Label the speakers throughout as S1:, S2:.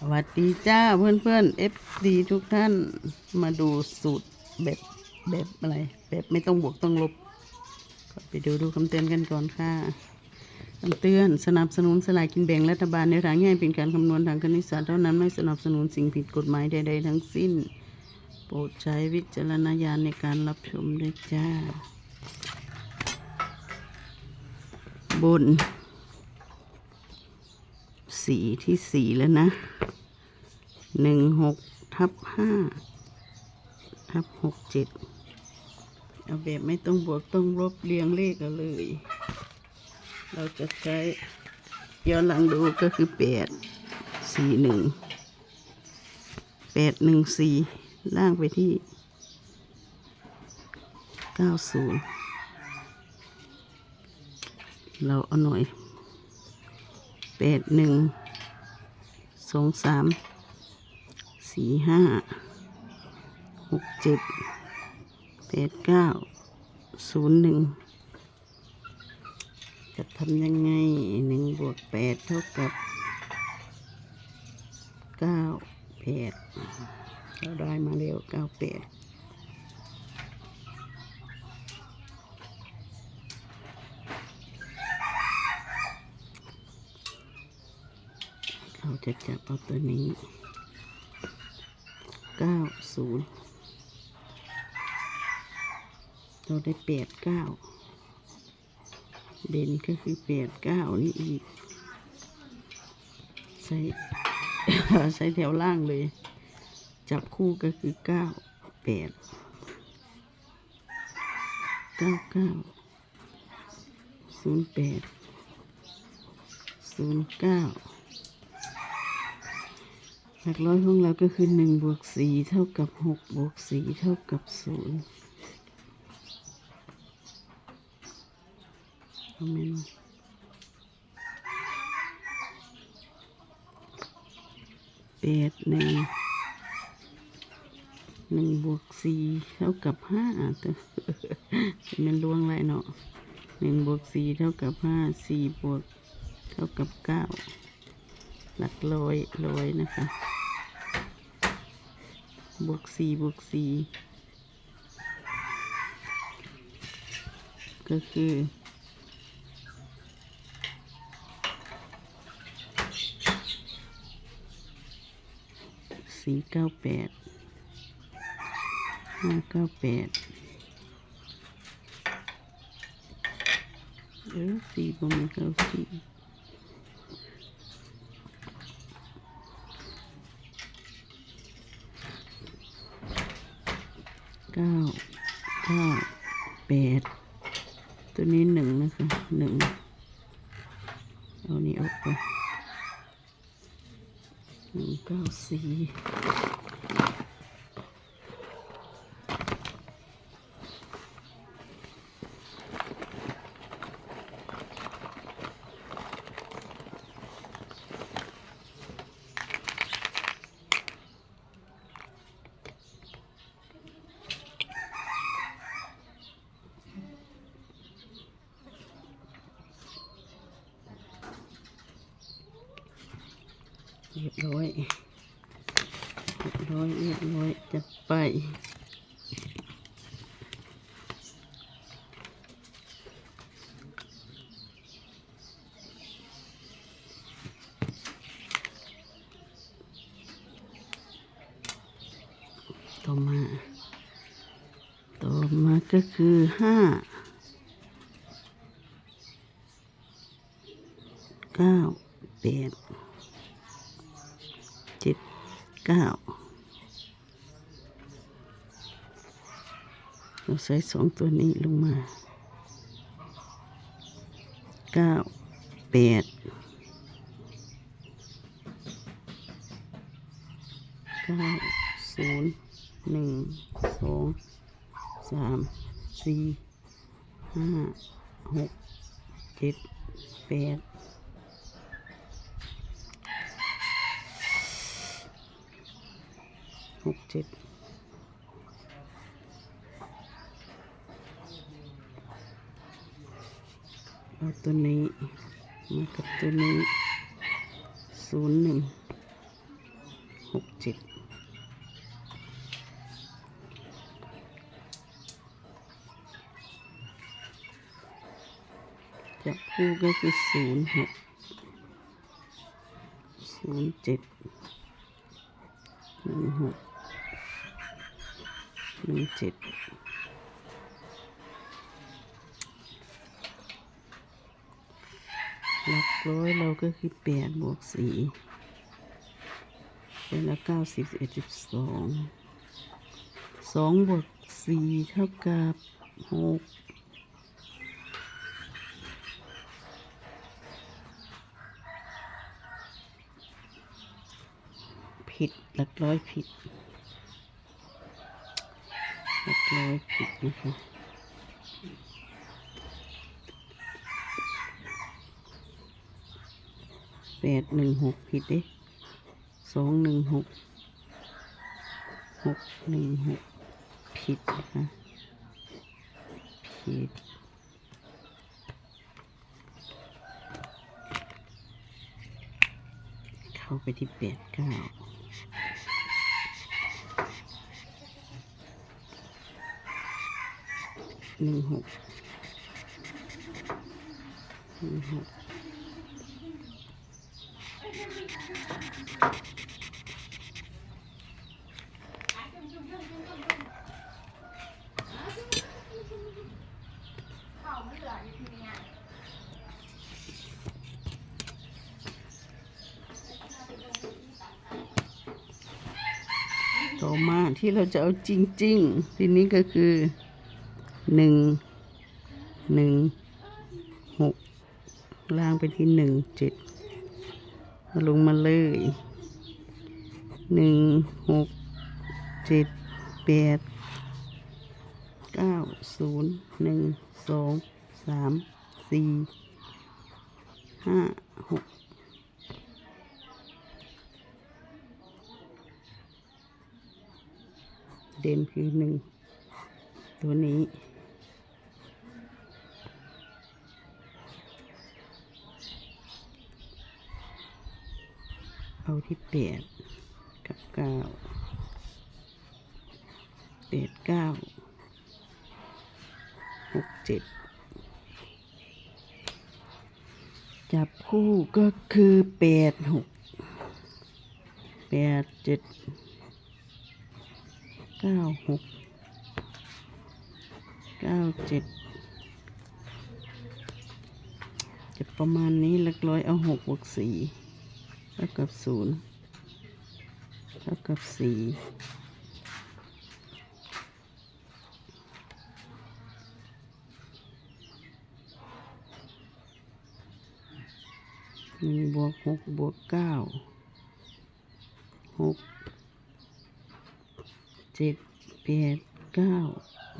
S1: สวัสดีจ้าเพื่อนเพื่อนเอฟดีทุกท่านมาดูสูตรแบบแบบอะไร แบบไม่ต้องบวกต้องลบก็ไปดูดูคำเตือนกันก่อนค่ะคำเตือนสนับสนุนสลากกินแบ่งรัฐบาลในทางง่ายเป็นการคำนวณทางคณิตศาสตร์เท่านั้นไม่สนับสนุนสิ่งผิดกฎหมายใด ๆ ทั้งสิ้น โปรดใช้วิจารณญาณในการรับชมด้วยจ้า บน สีที่สี่แล้วนะหนึ่งหกทับห้าทับหกเจ็ดเอาแบบไม่ต้องบวกต้องลบเรียงเลขกันเลย เราจะใช้ย้อนหลังดูก็คือแปดสี่หนึ่งแปดหนึ่งสี่ล่างไปที่เก้าศูนย์เราเอาหน่อย ปดหนึ่งสองสามสี่ห้าหกเจ็ดแปดเก้าศูนย์หนึ่งจะทำยังไงหนึ่งบวกแปดเท่ากับเก้าแปดเราได้มาเร็วเก้าแปดเรา จะจับเอาตัวนี้เก้าศูนย์เราได้แปดเก้าเด่นก็คือแปดเก้านี่อีกใส่ใส่แถวล่างเลย จับคู่ก็คือเก้าแปดเก้าเก้าศูนย์แปดศูนย์เก้า หลักร้อยของเราก็คือหนึ่งบวกสี่เท่ากับหกบวกสี่เท่ากับศูนย์เอาแม่นแปดหนึ่งหนึ่งบวกสี่เท่ากับห้าตัวมันลวงไรเนาะหนึ่งบวกสี่เท่ากับห้าสี่บวกเท่ากับเก้า หลักร้อยร้อยนะคะบวกสี่บวกสี่ก็คือสี่เก้าแปดห้าเก้าแปดเออสี่บวกเก้าสี่ เก้าเก้าแปดตัวนี้หนึ่งนะคะหนึ่งเอานี้ออกไปหนึ่งเก้าสี่ เรียบร้อยเรียบร้อยเรียบร้อยจัดไปต่อมา ต่อมาก็คือห้าเก้าแปดเจ็ด เก้าเราใส่สองตัวนี้ลงมาเก้าแปดเก้าศูนย์หนึ่งสองสามสี่ห้าหกเจ็ดแปด หกเจ็ดเอาตัวนี้ มากับตัวนี้ศูนย์หนึ่งหกเจ็ดจับคู่ก็คือศูนย์หกศูนย์เจ็ดหนึ่งหก หนึ่งเจ็ดหลักร้อยเราก็คือแปดบวกสี่เป็นละเก้าสิบเอ็ดสิบสองสองบวกสี่เท่ากับหกผิดหลักร้อยผิด หกร้อยผิดนะคะแปดหนึ่งหกผิดเด้สองหนึ่งหกหกหนึ่งหกผิดนะคะผิดเข้าไปที่แปดเก้า หนึ่งหกหนึ่งหกต่อมาที่เราจะเอาจริง ๆ ทีนี้ก็คือ หนึ่งหนึ่งหกล่างไปที่หนึ่งเจ็ดลงมาเลยหนึ่งหกเจ็ดแปดเก้าศูนย์หนึ่งสองสามสี่ห้าหกเด่นคือหนึ่งตัวนี้ เอาที่แปดกับเก้าแปดเก้าหกเจ็ดจับคู่ก็คือแปดหกแปดเจ็ดเก้าหกเก้าเจ็ดจะประมาณนี้ลักร้อยเอาหกบวกสี่ เท่ากับศูนย์เท่ากับสี่หนึ่งบวกหกบวกเก้าหกเจ็ดแปดเก้า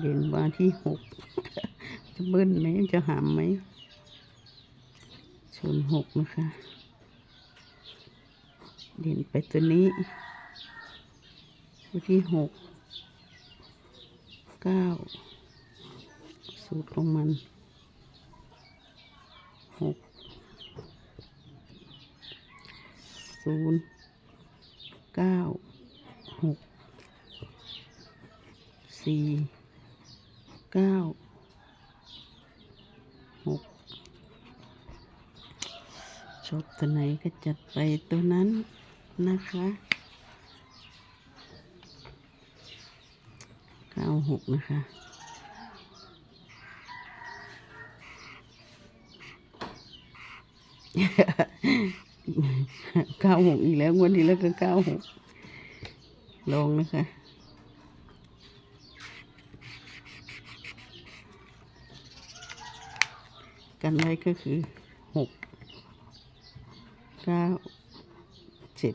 S1: เด่นมาที่หกจะเบิ้ลไหมจะหามไหมชนหกนะคะ เด่นไปตัวนี้ตัวที่หกเก้าสูตรของมันหกศูนย์เก้าหกสี่เก้าหกชอบตัวไหนก็จัดไปตัวนั้น นะคะเก้าหกนะคะเก้าหกอีกแล้วงวดที่แล้วก็เก้าหกลงนะคะกันไว้ก็คือหกเก้าเจ็ด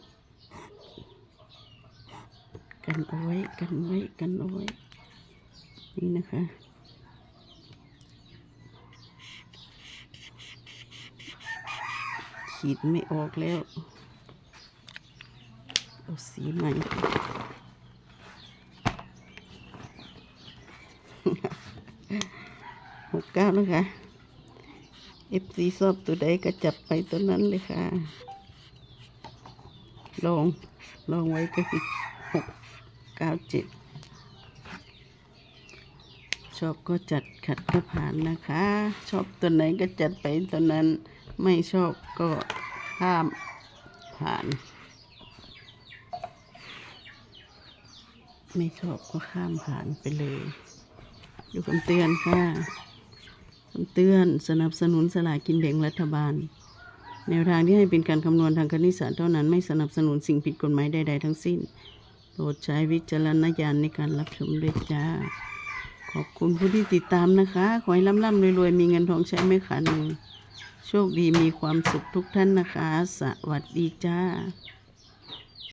S1: กันเอาไว้กันไว้กันเอาไว้ นี่นะคะขีดไม่ออกแล้วเอาสีใหม่หกเก้านะคะเอฟซีชอบตัวใดก็จับไปตัวนั้นเลยค่ะ ลอง ลองไว้ก็คือ 97 ชอบก็จัดขัดก็ผ่านนะคะ ชอบตัวไหนก็จัดไปตัวนั้นไม่ชอบก็ข้ามผ่าน ไม่ชอบก็ข้ามผ่านไปเลย อยู่คำเตือนค่ะคำเตือนสนับสนุนสลากกินแบ่งรัฐบาล แนวทางที่ให้เป็นการคำนวณทางคณิตศาสตร์เท่านั้นไม่สนับสนุนสิ่งผิดกฎหมายใดๆทั้งสิ้น โปรดใช้วิจารณญาณในการรับชมด้วยจ้า ขอบคุณผู้ที่ติดตามนะคะ ขอให้ร่ำๆรวยๆ มีเงินทองใช้ไม่ขาดมือ โชคดีมีความสุขทุกท่านนะคะ สวัสดีจ้า